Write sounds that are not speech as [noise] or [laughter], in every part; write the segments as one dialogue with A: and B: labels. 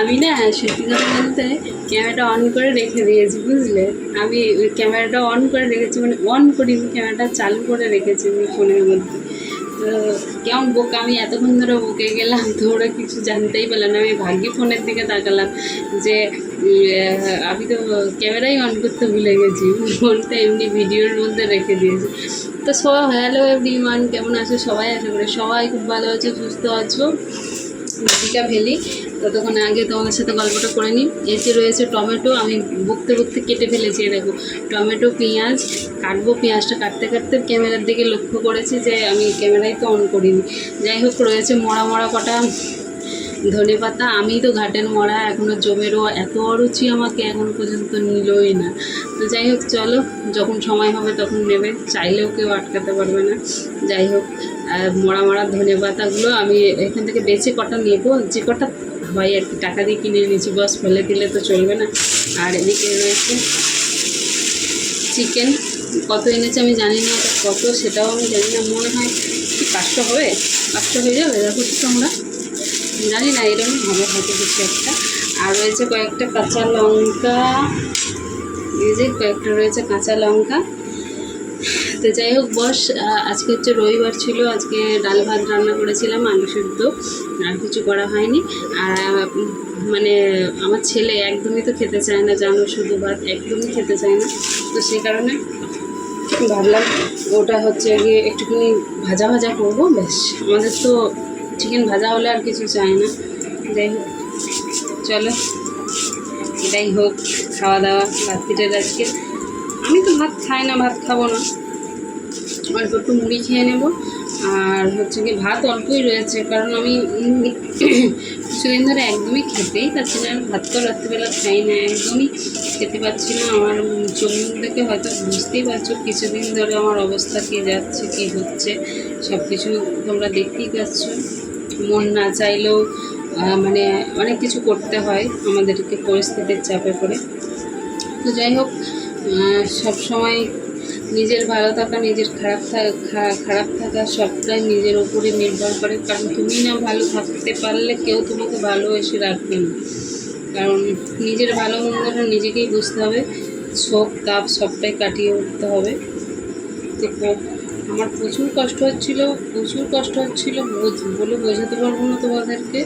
A: আমি না সত্যি কথা বলতে ক্যামেরাটা অন করে রেখে দিয়েছি, বুঝলে? আমি ওই ক্যামেরাটা অন করে রেখেছি মানে অন করিনি ক্যামেরাটা চালু করে রেখেছি ফোনের মধ্যে। তো কেমন বোকা, আমি এতক্ষণ ধরে বকে গেলাম, তো ওরা কিছু জানতেই পারলাম না। আমি ভাগ্যে ফোনের দিকে তাকালাম যে আমি তো ক্যামেরাই অন করতে ভুলে গেছি। ফোনটা এমনি ভিডিওর মধ্যে রেখে দিয়েছি। তো সবাই হ্যালো এভরিওয়ান কেমন আছো? সবাই আশা করি সবাই খুব ভালো আছো, সুস্থ আছো। দীপিকা ভেলি। ততক্ষণ আগে তোমাদের সাথে গল্পটা করে নিই। এসে রয়েছে টমেটো। আমি বুকতে বুকতে কেটে ফেলেছি দেখো। টমেটো, পেঁয়াজ, কাটবো। পেঁয়াজটা কাটতে কাটতে ক্যামেরার দিকে লক্ষ্য করেছি যে আমি ক্যামেরাই তো অন করিনি। যাই হোক, রয়েছে মরা মরা কটা ধনে পাতা। আমি তো ঘাটের মরা এখনও জমেরও এত অরুচি আমাকে এখন পর্যন্ত নিলই না। তো যাই হোক, চলো, যখন সময় হবে তখন নেবে। চাইলেও কেউ আটকাতে পারবে না। যাই হোক মরা মরা ধনে পাতাগুলো আমি এখান থেকে বেছে কটা নেব, যে কটা হয় আর কি, টাকা দিয়ে কিনে নিয়েছি বস ফেলে দিলে তো চলবে না। আর এদিকে রয়েছে চিকেন কত এনেছে আমি জানি না কত সেটাও আমি জানি না, মনে হয় পাঁচশো হবে? পাঁচশো হয়ে যাবে দেখো তো আমরা জানি না, এরকম হবে হয়তো কিছু একটা। আর রয়েছে কয়েকটা কাঁচা লঙ্কা, এই যে কয়েকটা রয়েছে কাঁচা লঙ্কা। তো যাই হোক, বস আজকে হচ্ছে রবিবার ছিল, আজকে ডাল ভাত রান্না করেছিলাম, আলু সেদ্ধ, আর কিছু করা হয়নি। আর মানে আমার ছেলে একদমই তো খেতে চায় না, জানো, শুধু ভাত একদমই খেতে চায় না। তো সেই কারণে ভাবলাম ওটা হচ্ছে গিয়ে একটুখানি ভাজা ভাজা করব, ব্যাস। আমাদের তো চিকেন ভাজা হলে আর কিছু চাই না। যাই হোক, চলো। এটাই হোক, খাওয়া দাওয়া রাত্রিটার আজকে। আমি তো ভাত খাই না, ভাত খাব না। অল্প একটু মুড়ি খেয়ে নেব। আর হচ্ছে কি ভাত অল্পই রয়েছে, কারণ আমি [coughs] কিছুদিন ধরে একদমই খেতেই পাচ্ছি না। ভাত তো রাত্রিবেলা খাই না, একদমই খেতে পাচ্ছি না। আমার চোখ দেখে হয়তো বুঝতেই পারছ, কিছুদিন ধরে আমার অবস্থা কী যাচ্ছে, কী হচ্ছে সব কিছু তোমরা দেখতেই পাচ্ছ। মন না চাইলেও মানে অনেক কিছু করতে হয় আমাদেরকে পরিস্থিতির চাপে পড়ে। তো যাই হোক সব সময় নিজের ভালো থাকা, নিজের খারাপ থাকা খারাপ থাকা সবটাই নিজের ওপরে নির্ভর করে। কারণ তুমি না ভালো থাকতে পারলে কেউ তোমাকে ভালোবেসে রাখবে না। কারণ নিজের ভালো মন্দটা নিজেকেই বুঝতে হবে। শোক, তাপ সবটাই কাটিয়ে উঠতে হবে। তো আমার প্রচুর কষ্ট হচ্ছিল, প্রচুর কষ্ট হচ্ছিল বলে বোঝাতে পারব না তোমাদেরকে।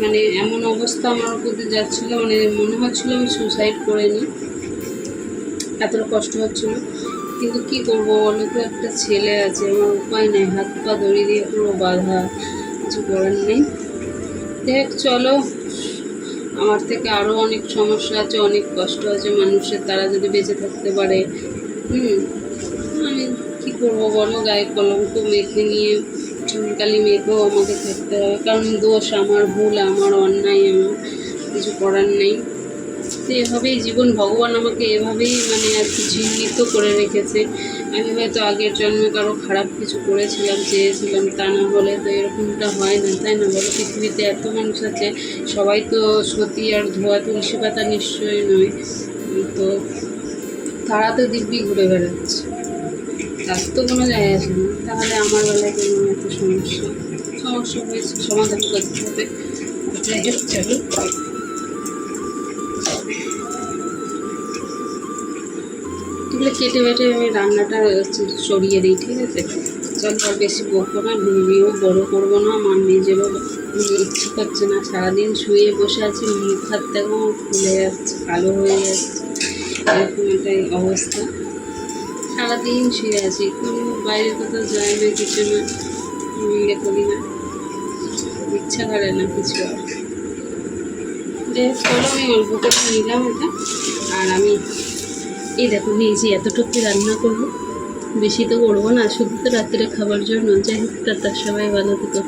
A: মানে এমন অবস্থা আমার দিয়ে যাচ্ছিল মানে মনে হচ্ছিল আমি সুসাইড করে নিই এতটা কষ্ট হচ্ছিল। কিন্তু কি করব বলো তো? একটা ছেলে আছে আমার উপায় নেই, হাত পা দড়ি দিয়ে পুরো বাধা, কিছু করার নেই। দেখ, চলো। আমার থেকে আরও অনেক সমস্যা আছে, অনেক কষ্ট আছে মানুষের, তারা যদি বেঁচে থাকতে পারে। হুম, আমি কী করব বলো? গায়ে কলঙ্ক মেখে নিয়ে চুনকালি মেখেও আমাকে থাকতে হবে। কারণ দোষ আমার, ভুল আমার, অন্যায় আমার, কিছু করার নেই। তো এভাবেই জীবন ভগবান আমাকে এভাবেই মানে আর কি চিহ্নিত করে রেখেছে। আমি হয়তো আগের জন্মে কারও খারাপ কিছু করেছিলাম, চেয়েছিলাম তা না হলে তো এরকমটা হয় না, তাই না? বলো, পৃথিবীতে এত মানুষ আছে, সবাই তো সতী আর ধোয়া তুলসী পাতা নিশ্চয়ই নয়। তো তারা তো দিব্যি ঘুরে বেড়াচ্ছে। তার তো কোনো যায় আসে না। তাহলে আমার বেলায় কেন এত সমস্যা? সমস্যা হয়েছে, সমাধান করতে হবে। যাই হোক, চলো। এগুলো কেটে বেটে আমি রান্নাটা সরিয়ে দিই, ঠিক আছে? চল আর বেশি বকবো না ভিডিও বড় করব না আমার নিজেরও ইচ্ছে করছে না। সারাদিন শুয়ে বসে আছি, মুখ হাত দেখো, ফুলে যাচ্ছে, কালো হয়ে যাচ্ছে, এরকম একটাই অবস্থা। সারাদিন শুয়ে আছি, কোনো বাইরে কোথাও যাই না, কিছু না ইয়ে করি না। ইচ্ছা করে না কিছু আর। যে চলো আমি অল্প করে নিলাম এটা, আর আমি এই দেখো নিয়েছি এতটুকু রান্না করব। বেশি তো করব না, শুধু তো রাত্রে খাবার জন্য। যাই হোক তার সবাই ভালো থেকো।